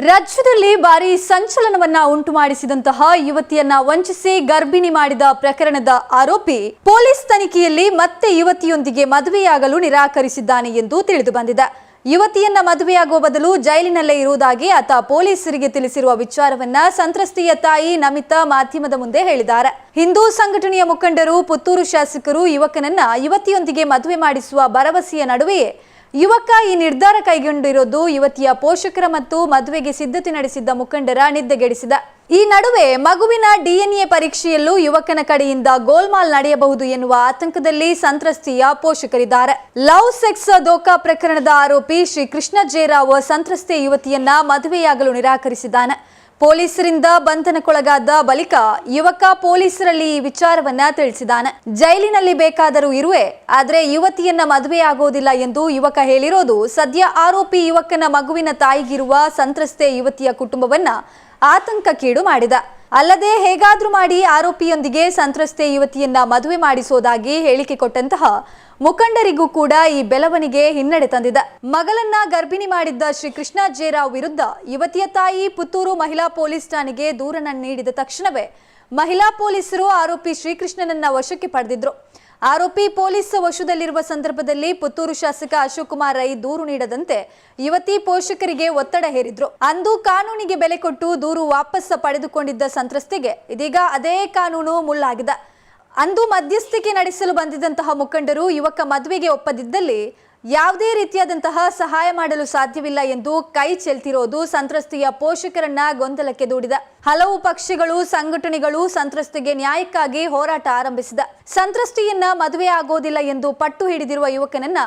ರಾಜ್ಯದಲ್ಲಿ ಭಾರಿ ಸಂಚಲನವನ್ನ ಉಂಟು ಮಾಡಿಸಿದಂತಹ ಯುವತಿಯನ್ನ ವಂಚಿಸಿ ಗರ್ಭಿಣಿ ಮಾಡಿದ ಪ್ರಕರಣದ ಆರೋಪಿ ಪೊಲೀಸ್ ತನಿಖೆಯಲ್ಲಿ ಮತ್ತೆ ಯುವತಿಯೊಂದಿಗೆ ಮದುವೆಯಾಗಲು ನಿರಾಕರಿಸಿದ್ದಾನೆ ಎಂದು ತಿಳಿದು ಬಂದಿದೆ. ಯುವತಿಯನ್ನ ಮದುವೆಯಾಗುವ ಬದಲು ಜೈಲಿನಲ್ಲೇ ಇರುವುದಾಗಿ ಆತ ಪೊಲೀಸರಿಗೆ ತಿಳಿಸಿರುವ ವಿಚಾರವನ್ನ ಸಂತ್ರಸ್ತೆಯ ತಾಯಿ ನಮಿತಾ ಮಾಧ್ಯಮದ ಮುಂದೆ ಹೇಳಿದ್ದಾರೆ. ಹಿಂದೂ ಸಂಘಟನೆಯ ಮುಖಂಡರು, ಪುತ್ತೂರು ಶಾಸಕರು, ಯುವಕನನ್ನ ಯುವತಿಯೊಂದಿಗೆ ಮದುವೆ ಮಾಡಿಸುವ ಭರವಸೆಯ ನಡುವೆಯೇ ಯುವಕ ಈ ನಿರ್ಧಾರ ಕೈಗೊಂಡಿರೋದು ಯುವತಿಯ ಪೋಷಕರ ಮತ್ತು ಮದುವೆಗೆ ಸಿದ್ಧತೆ ನಡೆಸಿದ್ದ ಮುಖಂಡರ ನಿದ್ದೆಗೆಡಿಸಿದ. ಈ ನಡುವೆ ಮಗುವಿನ ಡಿಎನ್ಎ ಪರೀಕ್ಷೆಯಲ್ಲೂ ಯುವಕನ ಕಡೆಯಿಂದ ಗೋಲ್ಮಾಲ್ ನಡೆಯಬಹುದು ಎನ್ನುವ ಆತಂಕದಲ್ಲಿ ಸಂತ್ರಸ್ತೆಯ ಪೋಷಕರಿದ್ದಾರೆ. ಲವ್, ಸೆಕ್ಸ್ ದೋಖಾ ಪ್ರಕರಣದ ಆರೋಪಿ ಶ್ರೀ ಕೃಷ್ಣ ಜೇರಾವ್ ಸಂತ್ರಸ್ತೆ ಯುವತಿಯನ್ನ ಮದುವೆಯಾಗಲು ನಿರಾಕರಿಸಿದ್ದಾನೆ. ಪೊಲೀಸರಿಂದ ಬಂಧನಕ್ಕೊಳಗಾದ ಬಳಿಕ ಯುವಕ ಪೊಲೀಸರಲ್ಲಿ ಈ ವಿಚಾರವನ್ನ ತಿಳಿಸಿದ್ದಾನೆ. ಜೈಲಿನಲ್ಲಿ ಬೇಕಾದರೂ ಇರುವೆ, ಆದ್ರೆ ಯುವತಿಯನ್ನ ಮದುವೆಯಾಗೋದಿಲ್ಲ ಎಂದು ಯುವಕ ಹೇಳಿರೋದು ಸದ್ಯ ಆರೋಪಿ ಯುವಕನ ಮಗುವಿನ ತಾಯಿಗಿರುವ ಸಂತ್ರಸ್ತೆ ಯುವತಿಯ ಕುಟುಂಬವನ್ನ ಆತಂಕಕ್ಕೀಡು ಮಾಡಿದ. ಅಲ್ಲದೆ ಹೇಗಾದ್ರೂ ಮಾಡಿ ಆರೋಪಿಯೊಂದಿಗೆ ಸಂತ್ರಸ್ತೆ ಯುವತಿಯನ್ನ ಮದುವೆ ಮಾಡಿಸೋದಾಗಿ ಹೇಳಿಕೆ ಕೊಟ್ಟಂತಹ ಮುಖಂಡರಿಗೂ ಕೂಡ ಈ ಬೆಳವಣಿಗೆ ಹಿನ್ನಡೆ ತಂದಿದೆ. ಮಗಳನ್ನ ಗರ್ಭಿಣಿ ಮಾಡಿದ್ದ ಶ್ರೀ ಕೃಷ್ಣ ಜೇರಾವ್ ವಿರುದ್ಧ ಯುವತಿಯ ತಾಯಿ ಪುತ್ತೂರು ಮಹಿಳಾ ಪೊಲೀಸ್ ಠಾಣೆಗೆ ದೂರನ್ನ ನೀಡಿದ ತಕ್ಷಣವೇ ಮಹಿಳಾ ಪೊಲೀಸರು ಆರೋಪಿ ಶ್ರೀಕೃಷ್ಣನನ್ನ ವಶಕ್ಕೆ ಪಡೆದಿದ್ರು. ಆರೋಪಿ ಪೊಲೀಸ್ ವಶದಲ್ಲಿರುವ ಸಂದರ್ಭದಲ್ಲಿ ಪುತ್ತೂರು ಶಾಸಕ ಅಶೋಕ್ ಕುಮಾರ್ ರೈ ದೂರು ನೀಡದಂತೆ ಯುವತಿ ಪೋಷಕರಿಗೆ ಒತ್ತಡ ಹೇರಿದ್ರು. ಅಂದು ಕಾನೂನಿಗೆ ಬೆಲೆ ಕೊಟ್ಟು ದೂರು ವಾಪಸ್ ಪಡೆದುಕೊಂಡಿದ್ದ ಸಂತ್ರಸ್ತೆಗೆ ಇದೀಗ ಅದೇ ಕಾನೂನು ಮುಳ್ಳಾಗಿದೆ. ಅಂದು ಮಧ್ಯಸ್ಥಿಕೆ ನಡೆಸಲು ಬಂದಿದ್ದಂತಹ ಮುಖಂಡರು ಯುವಕ ಮದುವೆಗೆ ಒಪ್ಪದಿದ್ದಲ್ಲಿ ಯಾವುದೇ ರೀತಿಯಾದಂತಹ ಸಹಾಯ ಮಾಡಲು ಸಾಧ್ಯವಿಲ್ಲ ಎಂದು ಕೈ ಚೆಲ್ತಿರೋದು ಸಂತ್ರಸ್ತೆಯ ಪೋಷಕರನ್ನ ಗೊಂದಲಕ್ಕೆ ದೂಡಿದ. ಹಲವು ಪಕ್ಷಗಳು, ಸಂಘಟನೆಗಳು ಸಂತ್ರಸ್ತೆಗೆ ನ್ಯಾಯಕ್ಕಾಗಿ ಹೋರಾಟ ಆರಂಭಿಸಿದ. ಸಂತ್ರಸ್ತೆಯನ್ನ ಮದುವೆ ಆಗೋದಿಲ್ಲ ಎಂದು ಪಟ್ಟು ಹಿಡಿದಿರುವ ಯುವಕನನ್ನ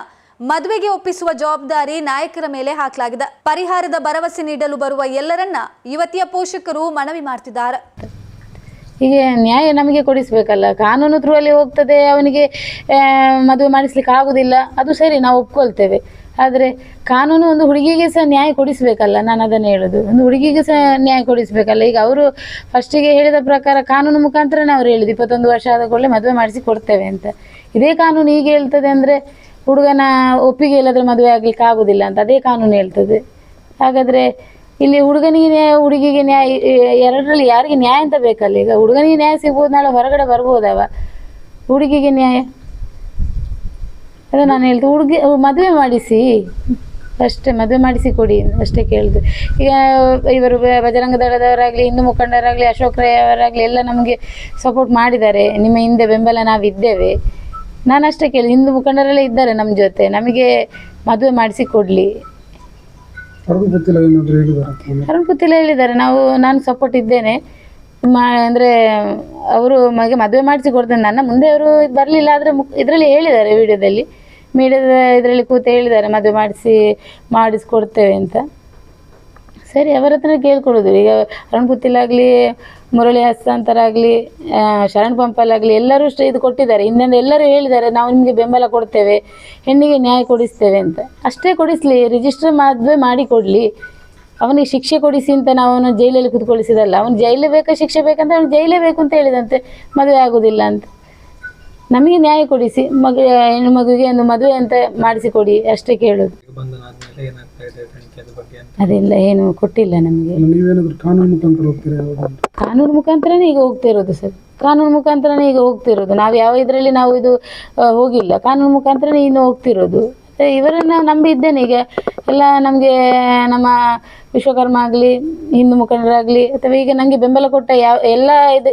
ಮದುವೆಗೆ ಒಪ್ಪಿಸುವ ಜವಾಬ್ದಾರಿ ನಾಯಕರ ಮೇಲೆ ಹಾಕಲಾಗಿದೆ. ಪರಿಹಾರದ ಭರವಸೆ ನೀಡಲು ಬರುವ ಎಲ್ಲರನ್ನ ಯುವತಿಯ ಪೋಷಕರು ಮನವಿ ಮಾಡ್ತಿದ್ದಾರೆ. ಹೀಗೆ ನ್ಯಾಯ ನಮಗೆ ಕೊಡಿಸ್ಬೇಕಲ್ಲ. ಕಾನೂನು ಥ್ರೂ ಅಲ್ಲಿ ಹೋಗ್ತದೆ, ಅವನಿಗೆ ಮದುವೆ ಮಾಡಿಸ್ಲಿಕ್ಕೆ ಆಗುದಿಲ್ಲ. ಅದು ಸರಿ, ನಾವು ಒಪ್ಕೊಳ್ತೇವೆ. ಆದರೆ ಕಾನೂನು ಒಂದು ಹುಡುಗಿಗೆ ಸಹ ನ್ಯಾಯ ಕೊಡಿಸ್ಬೇಕಲ್ಲ, ನಾನು ಅದನ್ನು ಹೇಳೋದು. ಒಂದು ಹುಡುಗಿಗೆ ಸಹ ನ್ಯಾಯ ಕೊಡಿಸ್ಬೇಕಲ್ಲ. ಈಗ ಅವರು ಫಸ್ಟಿಗೆ ಹೇಳಿದ ಪ್ರಕಾರ ಕಾನೂನು ಮುಖಾಂತರನೇ ಅವ್ರು ಹೇಳಿದ್ದು, ಇಪ್ಪತ್ತೊಂದು ವರ್ಷ ಆದ ಕೂಡಲೇ ಮದುವೆ ಮಾಡಿಸಿ ಕೊಡ್ತೇವೆ ಅಂತ. ಇದೇ ಕಾನೂನು ಈಗ ಹೇಳ್ತದೆ ಅಂದರೆ ಹುಡುಗನ ಒಪ್ಪಿಗೆ ಇಲ್ಲದ್ರೆ ಮದುವೆ ಆಗ್ಲಿಕ್ಕೆ ಆಗುದಿಲ್ಲ ಅಂತ, ಅದೇ ಕಾನೂನು ಹೇಳ್ತದೆ. ಹಾಗಾದ್ರೆ ಇಲ್ಲಿ ಹುಡುಗನಿಗೆ ನ್ಯಾಯ, ಹುಡುಗಿಗೆ ನ್ಯಾಯ ಎರಡರಲ್ಲಿ ಯಾರಿಗೆ ನ್ಯಾಯ ಅಂತ ಬೇಕಲ್ಲ? ಈಗ ಹುಡುಗನಿಗೆ ನ್ಯಾಯ ಸಿಗ್ಬೋದು, ನಾಳೆ ಹೊರಗಡೆ ಬರ್ಬೋದವ. ಹುಡುಗಿಗೆ ನ್ಯಾಯ. ಅದೇ ನಾನು ಹೇಳ್ದು, ಹುಡುಗಿ, ಮದುವೆ ಮಾಡಿಸಿ. ಅಷ್ಟೇ, ಮದುವೆ ಮಾಡಿಸಿ ಕೊಡಿ, ಅಷ್ಟೇ ಕೇಳಿದ್ರು ಈಗ ಇವರು ಬಜರಂಗ ದಳದವರಾಗಲಿ, ಹಿಂದೂ ಮುಖಂಡರಾಗಲಿ, ಅಶೋಕ್ ರೈ ಅವರಾಗಲಿ, ಎಲ್ಲ ನಮಗೆ ಸಪೋರ್ಟ್ ಮಾಡಿದ್ದಾರೆ. ನಿಮ್ಮ ಹಿಂದೆ ಬೆಂಬಲ ನಾವಿದ್ದೇವೆ. ನಾನು ಅಷ್ಟೇ ಕೇಳಿ ಹಿಂದೂ ಮುಖಂಡರೆಲ್ಲ ಇದ್ದಾರೆ ನಮ್ಮ ಜೊತೆ. ನಮಗೆ ಮದುವೆ ಮಾಡಿಸಿ ಕೊಡಲಿ. ಅರುಣ್ ಹೇಳಿದ್ದಾರೆ. ನಾವು, ನಾನು ಸಪೋರ್ಟ್ ಇದ್ದೇನೆ. ಮಾ, ಅಂದರೆ, ಅವರು ಮಗೆ ಮದುವೆ ಮಾಡಿಸಿ ಕೊಡ್ತೇನೆ. ನನ್ನ ಮುಂದೆ ಅವರು ಬರಲಿಲ್ಲ ಆದರೆ ಇದರಲ್ಲಿ ಹೇಳಿದ್ದಾರೆ ವಿಡಿಯೋದಲ್ಲಿ ಮೀಡಿಯಾದ ಇದರಲ್ಲಿ ಕೂತು ಹೇಳಿದ್ದಾರೆ, ಮದುವೆ ಮಾಡಿಸಿ ಮಾಡಿಸ್ಕೊಡ್ತೇವೆ ಅಂತ. ಸರಿ, ಅವರ ಹತ್ರ ಕೇಳ್ಕೊಳ್ಳೋದು. ಈಗ ಅರುಣ್ ಪುತ್ತಿಲಾಗಲಿ, ಮುರಳಿ ಹಸ್ತಾಂತರಾಗಲಿ ಶರಣ್ ಪಂಪಲಾಗಲಿ ಎಲ್ಲರೂ ಇದು ಕೊಟ್ಟಿದ್ದಾರೆ. ಇನ್ನೊಂದು ಎಲ್ಲರೂ ಹೇಳಿದ್ದಾರೆ, ನಾವು ನಿಮಗೆ ಬೆಂಬಲ ಕೊಡ್ತೇವೆ, ಹೆಣ್ಣಿಗೆ ನ್ಯಾಯ ಕೊಡಿಸ್ತೇವೆ ಅಂತ. ಅಷ್ಟೇ ಕೊಡಿಸ್ಲಿ ರಿಜಿಸ್ಟರ್ ಮದುವೆ ಮಾಡಿ ಕೊಡಲಿ. ಅವನಿಗೆ ಶಿಕ್ಷೆ ಕೊಡಿಸಿ ಅಂತ ನಾವು ಅವನು ಜೈಲಲ್ಲಿ ಕುತ್ಕೊಳಿಸಿದಲ್ಲ, ಅವನು ಜೈಲೇ ಬೇಕಾ, ಶಿಕ್ಷೆ ಬೇಕಂತ ಅವನು ಜೈಲೇ ಬೇಕು ಅಂತ ಹೇಳಿದಂತೆ ಮದುವೆ ಆಗೋದಿಲ್ಲ ಅಂತ. ನಮಗೆ ನ್ಯಾಯ ಕೊಡಿಸಿ ಮಗ ಹೆಣ್ಣು ಮಗುವಿಗೆ ಒಂದು ಮದುವೆ ಅಂತ ಮಾಡಿಸಿ ಕೊಡಿ ಅಷ್ಟೇ ಕೇಳೋದು. ಅದೆಲ್ಲ ಏನು ಕೊಟ್ಟಿಲ್ಲ ನಮಗೆ. ನೀವೇನಾದ್ರು ಕಾನೂನು ಮುಖಾಂತರನೇ ಈಗ ಹೋಗ್ತಿರೋದು ಸರ್. ಕಾನೂನು ಮುಖಾಂತರನೇ ಈಗ ಹೋಗ್ತಿರೋದು ನಾವು ಯಾವ ಇದರಲ್ಲಿ ನಾವು ಇದು ಹೋಗಿಲ್ಲ. ಕಾನೂನು ಮುಖಾಂತರನೇ ಇನ್ನು ಹೋಗ್ತಿರೋದು ಮತ್ತೆ ಇವರನ್ನ ನಂಬಿದ್ದೇನೆ. ಈಗ ಎಲ್ಲ ನಮಗೆ ನಮ್ಮ ವಿಶ್ವಕರ್ಮ ಆಗಲಿ ಹಿಂದೂ ಮುಖಂಡರಾಗ್ಲಿ ಅಥವಾ ಈಗ ನಂಗೆ ಬೆಂಬಲ ಕೊಟ್ಟ ಯಾವ ಎಲ್ಲ ಇದು